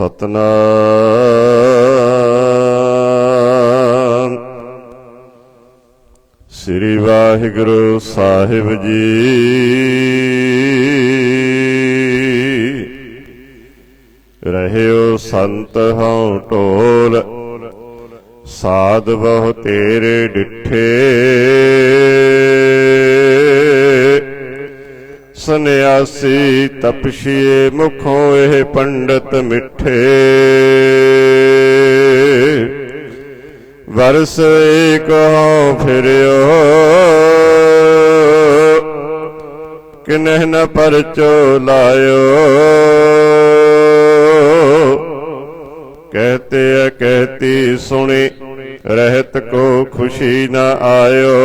ਸਤਨਾਮ। ਸ੍ਰੀ ਵਾਹਿਗੁਰੂ ਸਾਹਿਬ ਜੀ। ਰਹਿਓ ਸੰਤ ਹਉ ਢੋਲ ਸਾਧ ਬਹੁ ਤੇਰੇ ਡਿਠੇ। ਸੰਨਿਆਸੀ ਤਪਸ਼ੀਏ ਮੁਖੋਂ ਇਹ ਪੰਡਤ ਮਿੱਠੇ। ਵਰਸ ਏਕ ਹਉ ਫਿਰਿਓ, ਕਿਨਹਿ ਨ ਪਰਚੋ ਲਾਇਓ। ਕਹਤੇ ਅ ਕਹਤੀ ਸੁਣੀ, ਰਹਿਤ ਕੋ ਖੁਸ਼ੀ ਨ ਆਇਓ।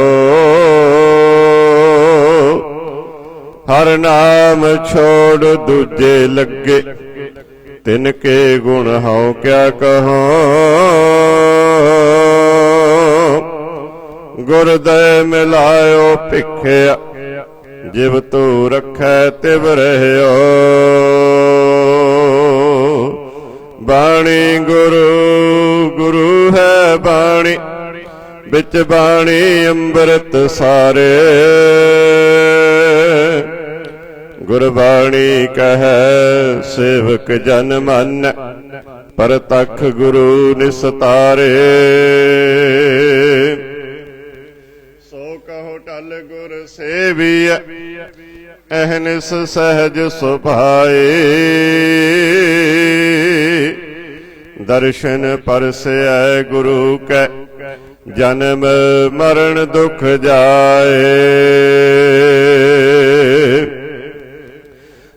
ਹਰ ਨਾਮ ਛੋੜ ਦੂਜੇ ਲੱਗੇ, ਤਿਨ ਕੇ ਗੁਣ ਹਉ ਕਿਆ ਕਹਾਂ। ਗੁਰਦੈ ਮਿਲਾਇਓ ਭਿਖਿਆ, ਜਿਵ ਤੂ ਰਖੈ ਤਿਵ ਰਹਿਓ। ਬਾਣੀ ਗੁਰੂ ਗੁਰੂ ਹੈ ਬਾਣੀ, ਵਿੱਚ ਬਾਣੀ ਅੰਮ੍ਰਿਤ ਸਾਰੇ। ਗੁਰਬਾਣੀ ਕਹੈ, ਸੇਵਕ ਜਨ ਮਨ, ਪਰਤਖ ਗੁਰੂ ਨਿਸਤਾਰੇ। ਸੋ ਕਹੋ ਟਲ ਗੁਰ ਸੇਵੀਐ ਅਹਨਿਸ ਸਹਿਜ ਸੁਭਾਏ। ਦਰਸ਼ਨ ਪਰਸੈ ਗੁਰੂ ਕੈ, ਜਨਮ ਮਰਨ ਦੁਖ ਜਾਏ।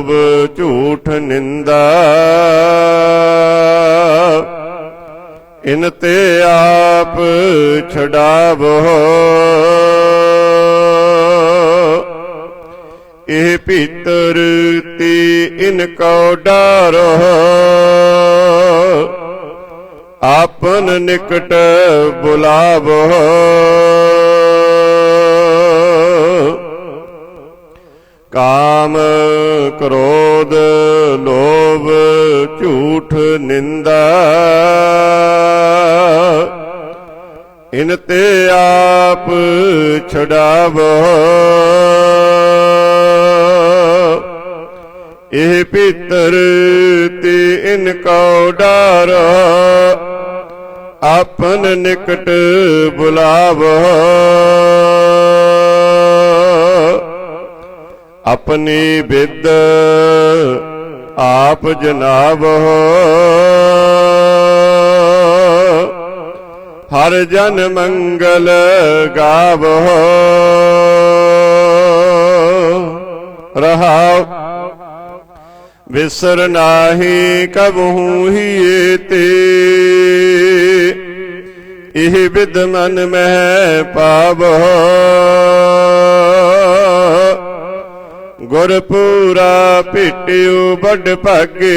ਲੋਭ ਝੂਠ ਨਿੰਦਾ। ਇਨ ਤੇ ਆਪ ਛਡਾਵੋ। ਇਹ ਭੀਤਰ ਤੀ ਇਨ ਕੋ ਡਾਰੋ। ਆਪਨ ਨਿਕਟ ਬੁਲਾਵੋ। ਕਾਮ ਕ੍ਰੋਧ ਲੋਭ ਝੂਠ ਨਿੰਦਾ। ਇਨ ਤੇ ਆਪ ਛਡਾਵੋ। ਇਹ ਪਿੱਤਰ ਤੇ ਇਨ ਕੋ ਡਰ। ਆਪਨ ਨਿਕਟ ਬੁਲਾਵੋ। ਆਪਣੀ ਵਿਦ ਆਪ ਜਨਾਵੋ। ਹਰ ਜਨ ਮੰਗਲ ਗਾਵੋ। ਰਹਾਉ ਵਿਸਰ ਨਾਹੀ ਕਬਹੂ ਹੀ ਤੇ ਇਹ ਵਿਦ ਮਨ ਮਹਿ ਪਾਵੋ। ਗੁਰ ਪੂਰਾ ਭੇਟਿਓ ਵੱਡ ਭਾਗੇ।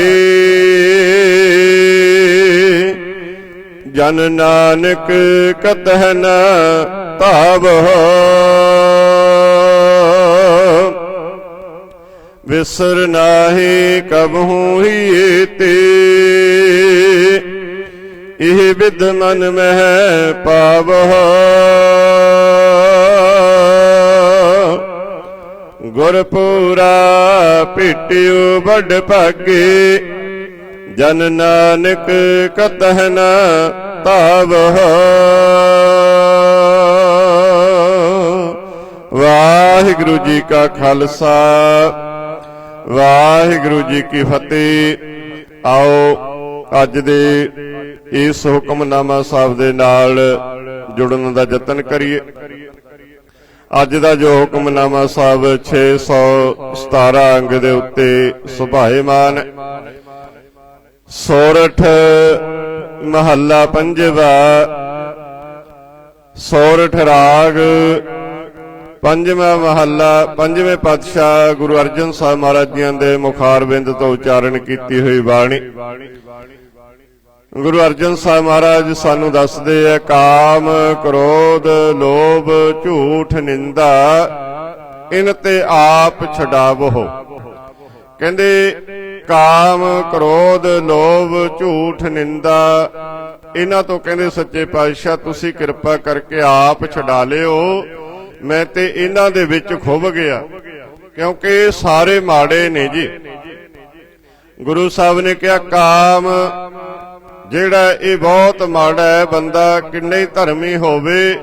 ਜਨ ਨਾਨਕ ਕਤਹ ਨ ਧਾਵੋ ਵਿਸਰ ਨਾਹੀ ਕਬਹੂ ਹੀ ਤੇ ਇਹ ਵਿਦ ਮਨ ਮਹਿ ਪਾਵੋ। ਗੁਰ ਪੂਰਾ ਭੇਟਿਓ ਵੱਡ ਭਾਗੇ। ਜਨ ਨਾਨਕ ਕਤਹ ਨ ਧਾਵੋ ਵਾਹਿਗੁਰੂ ਜੀ ਕਾ ਖਾਲਸਾ, ਵਾਹਿਗੁਰੂ ਜੀ ਕੀ ਫਤਿਹ। ਆਓ ਅੱਜ ਦੇ ਇਸ ਹੁਕਮਨਾਮਾ ਸਾਹਿਬ ਦੇ ਨਾਲ ਜੁੜਨ ਦਾ ਯਤਨ ਕਰੀਏ। ਅੱਜ ਦਾ ਜੋ ਹੁਕਮਨਾਮਾ ਸਾਹਿਬ 617 ਅੰਗ ਦੇ ਉੱਤੇ ਸੁਭਾਏਮਾਨ ਹੈ। ਸੋਰਠ ਮਹੱਲਾ ਪੰਜਵਾ, ਸੋਰਠ ਰਾਗ, ਪੰਜਵਾਂ ਮਹੱਲਾ, ਪੰਜਵੇਂ ਪਾਤਸ਼ਾਹ ਗੁਰੂ ਅਰਜਨ ਸਾਹਿਬ ਮਹਾਰਾਜ ਜੀਆਂ ਦੇ ਮੁਖਾਰਬਿੰਦ ਤੋਂ ਉਚਾਰਨ ਕੀਤੀ ਹੋਈ ਬਾਣੀ ਗੁਰੂ ਅਰਜਨ ਸਾਹਿਬ ਮਹਾਰਾਜ ਸਾਨੂੰ ਦੱਸਦੇ ਆ, ਕਾਮ ਕ੍ਰੋਧ ਲੋਭ ਝੂਠ ਨਿੰਦਾ, ਇਨ ਤੇ ਆਪ ਛਡਾਵੋ। ਕਹਿੰਦੇ, ਕਾਮ ਕ੍ਰੋਧ ਲੋਭ ਝੂਠ ਨਿੰਦਾ, ਇਹਨਾਂ ਤੋਂ ਕਹਿੰਦੇ ਸੱਚੇ ਪਾਤਸ਼ਾਹ, ਤੁਸੀਂ ਕਿਰਪਾ ਕਰਕੇ ਆਪ ਛਡਾ ਲਿਓ। ਮੈਂ ਤੇ ਇਹਨਾਂ ਦੇ ਵਿੱਚ ਖੁੱਭ ਗਿਆ, ਕਿਉਂਕਿ ਸਾਰੇ ਮਾੜੇ ਨੇ ਜੀ। ਗੁਰੂ ਸਾਹਿਬ ਨੇ ਕਿਹਾ, ਕਾਮ ਜਿਹੜਾ ਇਹ ਬਹੁਤ ਮਾੜਾ ਹੈ, ਬੰਦਾ ਕਿੰਨੇ ਹੀ ਧਰਮੀ ਹੋਵੇ,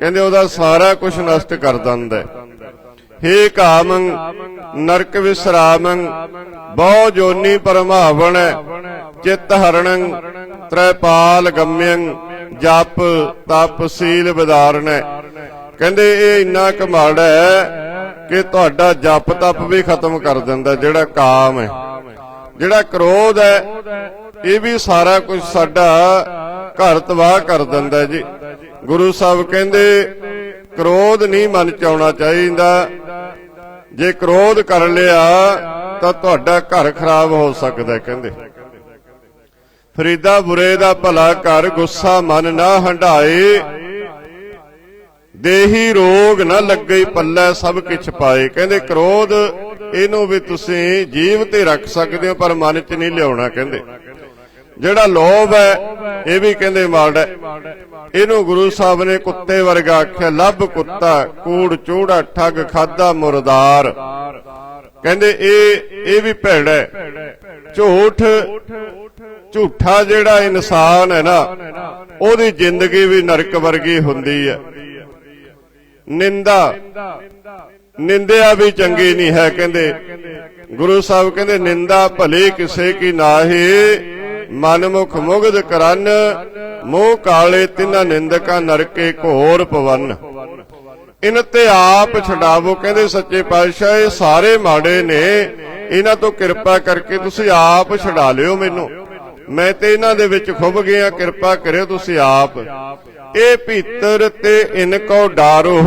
ਕਹਿੰਦੇ ਉਹਦਾ ਸਾਰਾ ਕੁਝ ਨਸ਼ਟ ਕਰ ਦਿੰਦਾ ਹੈ। ਹੇ ਕਾਮੰ ਨਰਕ ਵਿਸਰਾਮੰ ਬਹੁ ਜੋਨੀ ਪਰਮਾਵਣ ਚਿੱਤ ਹਰਣੰ, ਤ੍ਰੈਪਾਲ ਗਮਯੰ, ਜਪ ਤਪ ਸੀਲ ਵਿਦਾਰਣ ਕਹਿੰਦੇ ਇਹ ਇੰਨਾ ਕਮਾੜਾ ਹੈ ਕਿ ਤੁਹਾਡਾ ਜਪ ਤਪ ਵੀ ਖਤਮ ਕਰ ਦਿੰਦਾ ਜਿਹੜਾ ਕਾਮ ਹੈ। ਜਿਹੜਾ ਕ੍ਰੋਧ ਹੈ ਇਹ ਵੀ ਸਾਰਾ ਕੁਝ ਸਾਡਾ ਘਰ ਤਬਾਹ ਕਰ ਦਿੰਦਾ ਜੀ। ਗੁਰੂ ਸਾਹਿਬ ਕਹਿੰਦੇ, ਕ੍ਰੋਧ ਨਹੀਂ ਮਨ ਚ ਆਉਣਾ ਚਾਹੀਦਾ। ਜੇ ਕ੍ਰੋਧ ਕਰ ਲਿਆ, ਤਾਂ ਤੁਹਾਡਾ ਘਰ ਖਰਾਬ ਹੋ ਸਕਦਾ ਕਹਿੰਦੇ। ਫਰੀਦਾ ਬੁਰੇ ਦਾ ਭਲਾ ਕਰ, ਗੁੱਸਾ ਮਨ ਨਾ ਹੰਡਾਏ ਦੇਹੀ ਰੋਗ ਨਾ ਲੱਗੇ, ਪੱਲੇ ਸਭ ਕਿਛ ਪਾਏ। ਕਹਿੰਦੇ, ਕ੍ਰੋਧ ਇਹਨੂੰ ਵੀ ਤੁਸੀਂ ਜੀਵ ਤੇ ਰੱਖ ਸਕਦੇ ਹੋ, ਪਰ ਮਨ 'ਚ ਨਹੀਂ ਲਿਆਉਣਾ ਕਹਿੰਦੇ। ਜਿਹੜਾ ਲੋਭ ਹੈ, ਇਹ ਵੀ ਕਹਿੰਦੇ ਮਾੜਾ ਇਹਨੂੰ ਗੁਰੂ ਸਾਹਿਬ ਨੇ ਕੁੱਤੇ ਵਰਗਾ ਆਖਿਆ, ਲੱਭ ਕੁੱਤਾ, ਕੂੜ, ਚੂੜਾ, ਠੱਗ, ਖਾਦਾ, ਮੁਰਦਾਰ। ਕਹਿੰਦੇ ਇਹ ਇਹ ਵੀ ਭੈੜਾ ਝੂਠ, ਝੂਠਾ ਜਿਹੜਾ ਇਨਸਾਨ ਹੈ ਨਾ, ਉਹਦੀ ਜ਼ਿੰਦਗੀ ਵੀ ਨਰਕ ਵਰਗੀ ਹੁੰਦੀ ਹੈ। ਨਿੰਦਾ, ਨਿੰਦਿਆ ਵੀ ਚੰਗੀ ਨਹੀਂ ਹੈ, ਕਹਿੰਦੇ। ਗੁਰੂ ਸਾਹਿਬ ਕਹਿੰਦੇ, ਨਿੰਦਾ ਭਲੇ ਕਿਸੇ ਕੀ ਨਾਹੀ। ਮਨਮੁਖ ਮੁਗਧ ਕਰਨ, ਮੋਹ ਕਾਲੇ ਤਿੰਨਾ ਨਿੰਦਕਾਂ ਨਰਕੇ ਘੋਰ ਪਵਨ। ਇਨ ਤੇ ਆਪ ਛਡਾਵੋ, ਕਹਿੰਦੇ ਸੱਚੇ ਪਾਤਸ਼ਾਹ, ਇਹ ਸਾਰੇ ਮਾੜੇ ਨੇ। ਇਹਨਾਂ ਤੋਂ ਕਿਰਪਾ ਕਰਕੇ ਤੁਸੀਂ ਆਪ ਛਡਾ ਲਿਓ ਮੈਨੂੰ। ਮੈਂ ਤੇ ਇਹਨਾਂ ਦੇ ਵਿੱਚ ਖੁੱਭ ਗਿਆ ਕਿਰਪਾ ਕਰਿਓ ਤੁਸੀਂ ਆਪ। ਇਹ ਭੀਤਰ ਤੇ ਇਨਕੋ ਡਾਰੋ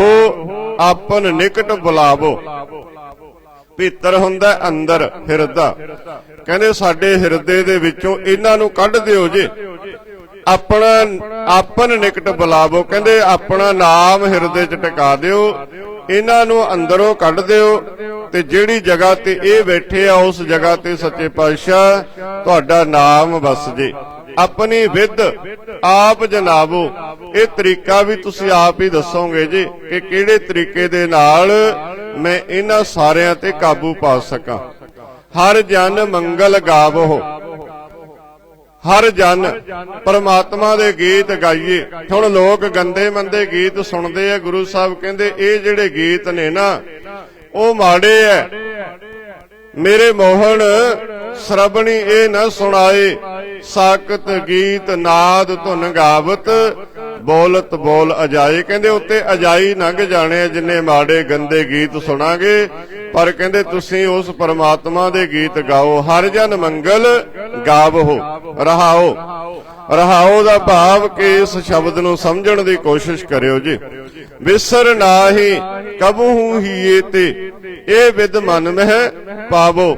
ਆਪਨ ਨਿਕਟ ਬੁਲਾਵੋ। ਭੀਤਰ ਹੁੰਦਾ ਅੰਦਰ ਹਿਰਦਾ ਕਹਿੰਦੇ ਸਾਡੇ ਹਿਰਦੇ ਦੇ ਵਿੱਚੋਂ ਇਹਨਾਂ ਨੂੰ ਕੱਢ ਦਿਓ ਜੇ। ਆਪਣਾ, ਆਪਨ ਨਿਕਟ ਬੁਲਾਵੋ। ਕਹਿੰਦੇ ਆਪਣਾ ਨਾਮ ਹਿਰਦੇ 'ਚ ਟਿਕਾ ਦਿਓ। ਇਹਨਾਂ ਨੂੰ ਅੰਦਰੋਂ ਕੱਢ ਦਿਓ ਤੇ ਜਿਹੜੀ ਜਗ੍ਹਾ ਤੇ ਇਹ ਬੈਠੇ ਆ, ਉਸ ਜਗ੍ਹਾ ਤੇ ਸੱਚੇ ਪਾਤਸ਼ਾਹ, ਤੁਹਾਡਾ ਨਾਮ ਵਸ ਜੇ। ਆਪਣੀ ਵਿਦ ਆਪ ਜਨਾਬੋ। ਇਹ ਤਰੀਕਾ ਵੀ ਤੁਸੀਂ ਆਪ ਹੀ ਦੱਸੋਗੇ ਜੀ ਕਿ ਕਿਹੜੇ ਤਰੀਕੇ ਦੇ ਨਾਲ ਮੈਂ ਇਹਨਾਂ ਸਾਰਿਆਂ ਤੇ ਕਾਬੂ ਪਾ ਸਕਾਂ। ਹਰ ਜਨ ਮੰਗਲ ਗਾਵੋ ਹਰ ਜਨ ਪਰਮਾਤਮਾ ਦੇ ਗੀਤ ਗਾਈਏ। ਹੁਣ ਲੋਕ ਗੰਦੇ ਮੰਦੇ ਗੀਤ ਸੁਣਦੇ ਆ, ਗੁਰੂ ਸਾਹਿਬ ਕਹਿੰਦੇ, ਇਹ ਜਿਹੜੇ ਗੀਤ ਨੇ ਨਾ, ਉਹ ਮਾੜੇ ਐ। ਮੇਰੇ ਮੋਹਣ ਸਰਬਣੀ ਇਹ ਨਾ ਸੁਣਾਏ। ਸਾਕਤ ਗੀਤ ਨਾਦ ਧੁਨ ਗਾਵਤ ਬੋਲਤ ਬੋਲ ਅਜਾਈ। ਕਹਿੰਦੇ ਉੱਤੇ ਅਜਾਈ ਲੰਘ ਜਾਣੇ ਜਿੰਨੇ ਮਾੜੇ ਗੰਦੇ ਗੀਤ ਸੁਣਾਂਗੇ। ਪਰ ਕਹਿੰਦੇ ਤੁਸੀਂ ਉਸ ਪਰਮਾਤਮਾ ਦੇ ਗੀਤ ਗਾਓ। ਹਰ ਜਨ ਮੰਗਲ ਗਾਵੋ, ਰਹਾਓ। ਰਹਾਓ ਦਾ ਭਾਵ ਕਿ ਇਸ ਸ਼ਬਦ ਨੂੰ ਸਮਝਣ ਦੀ ਕੋਸ਼ਿਸ਼ ਕਰਿਓ ਜੀ। ਵਿਸਰ ਨਾਹੀ ਕਬਹੂ ਹੀ ਇਹ ਤੇ। ਇਹ ਵਿਦ ਮਨ ਮਹਿ ਪਾਵੋ।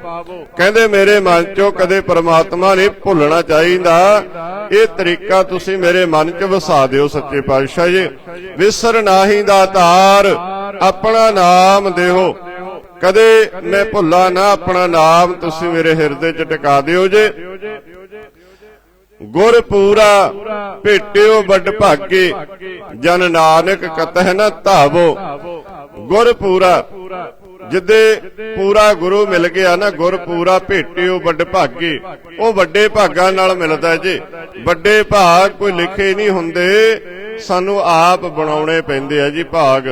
ਕਹਿੰਦੇ ਮੇਰੇ ਮਨ ਚੋਂ ਕਦੇ ਪਰਮਾਤਮਾ ਨੇ ਭੁੱਲਣਾ ਚਾਹੀਦਾ। ਇਹ ਤਰੀਕਾ ਤੁਸੀਂ ਮੇਰੇ ਮਨ 'ਚ ਵਸਾ ਦਿਓ ਸੱਚੇ ਪਾਤਸ਼ਾਹ ਜੀ। ਵਿਸਰ ਨਾਹੀ ਦਾ ਧਾਰ ਆਪਣਾ ਨਾਮ ਦੇਹੋ। ਕਦੇ ਮੈਂ ਭੁੱਲਾ ਨਾ ਆਪਣਾ ਨਾਮ, ਤੁਸੀਂ ਮੇਰੇ ਹਿਰਦੇ 'ਚ ਟਿਕਾ ਦਿਓ ਜੇ। ਗੁਰ ਪੂਰਾ ਭੇਟਿਓ ਵੱਡ ਭਾਗੇ, ਜਨ ਨਾਨਕ ਕਤਹਿ ਨ ਧਾਵੋ। ਗੁਰ ਪੂਰਾ ਜਿੱਦੇ ਪੂਰਾ ਗੁਰੂ ਮਿਲ ਗਿਆ ਨਾ, ਗੁਰ ਪੂਰਾ ਭੇਟਿਓ ਵੱਡ ਭਾਗੇ। ਉਹ ਵੱਡੇ ਭਾਗਾਂ ਨਾਲ ਮਿਲਦਾ ਜੀ। ਵੱਡੇ ਭਾਗ ਕੋਈ ਲਿਖੇ ਨਹੀਂ ਹੁੰਦੇ, ਸਾਨੂੰ ਆਪ ਬਣਾਉਣੇ ਪੈਂਦੇ ਆ ਜੀ ਭਾਗ।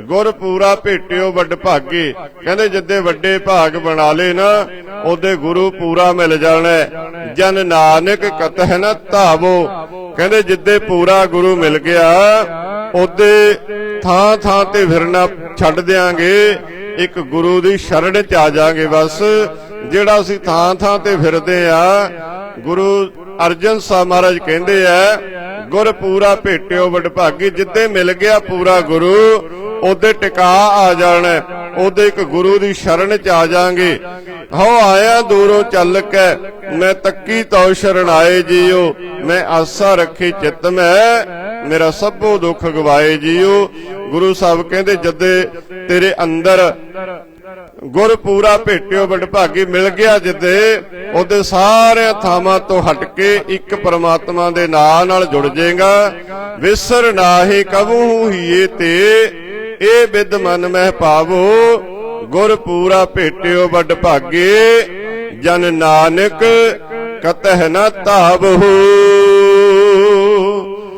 ਗੁਰ ਪੂਰਾ ਭੇਟਿਓ ਵੱਡ ਭਾਗੇ। ਕਹਿੰਦੇ ਜਿੱਦੇ ਵੱਡੇ ਭਾਗ ਬਣਾ ਲੇ ਨਾ, ਉਹਦੇ ਗੁਰੂ ਪੂਰਾ ਮਿਲ ਜਾਣਾ ਜਨ ਨਾਨਕ ਕਤਹਿ ਨਾ ਧਾਵੋ। ਕਹਿੰਦੇ ਜਿੱਦੇ ਪੂਰਾ ਗੁਰੂ ਮਿਲ ਗਿਆ, ਉਹਦੇ ਥਾਂ ਥਾਂ ਤੇ ਫਿਰਨਾ ਛੱਡ ਦਿਆਂਗੇ। ਇੱਕ ਗੁਰੂ ਦੀ ਸ਼ਰਣ ਚ ਆ ਜਾਾਂਗੇ ਬਸ। ਜਿਹੜਾ ਅਸੀਂ ਥਾਂ ਥਾਂ ਤੇ ਫਿਰਦੇ ਆ, ਗੁਰੂ ਅਰਜਨ ਸਾਹਿਬ ਮਹਾਰਾਜ ਕਹਿੰਦੇ ਆ, ਗੁਰ ਪੂਰਾ ਭੇਟਿਓ ਵਡਭਾਗੀ, ਜਿੱਦੇ ਮਿਲ ਗਿਆ ਪੂਰਾ ਗੁਰੂ, ਉਹਦੇ ਟਿਕਾ ਆ ਜਾਣਾ ਉਹਦੇ ਇੱਕ ਗੁਰੂ ਦੀ ਸ਼ਰਨ ਚ ਆ ਜਾਾਂਗੇ। ਹੋ ਆਇਆ ਦੂਰੋਂ ਚੱਲ ਕੇ, ਮੈਂ ਤੱਕੀ ਤਉ ਸ਼ਰਨ ਆਏ ਜੀਓ, ਮੈਂ ਆਸਾ ਰੱਖੀ ਚਿੱਤ ਮੈਂ ਮੇਰਾ ਸਭੋ ਦੁੱਖ ਗਵਾਏ ਜੀਓ। ਗੁਰੂ ਸਾਹਿਬ ਕਹਿੰਦੇ, ਜਦੇ ਤੇਰੇ ਅੰਦਰ ਗੁਰ ਪੂਰਾ ਭੇਟਿਓ ਵਡਭਾਗੀ ਮਿਲ ਗਿਆ ਜਿੱਦੇ, ਉਹਦੇ ਸਾਰੇ ਥਾਵਾਂ ਤੋਂ ਹਟ ਕੇ ਇੱਕ ਪਰਮਾਤਮਾ ਦੇ ਨਾਂ ਨਾਲ ਜੁੜ ਜਾਏਗਾ ਵਿਸਰ ਨਾਹੀ ਕਬੂ ਹੀਏ ਤੇ, ਇਹ ਬਿਦ ਮਨ ਮਹਿ ਪਾਵੋ। ਗੁਰ ਪੂਰਾ ਭੇਟਿਓ ਵਡਭਾਗੇ, ਜਨ ਨਾਨਕ ਕਤਹਿ ਨ ਤਾਵਹੂ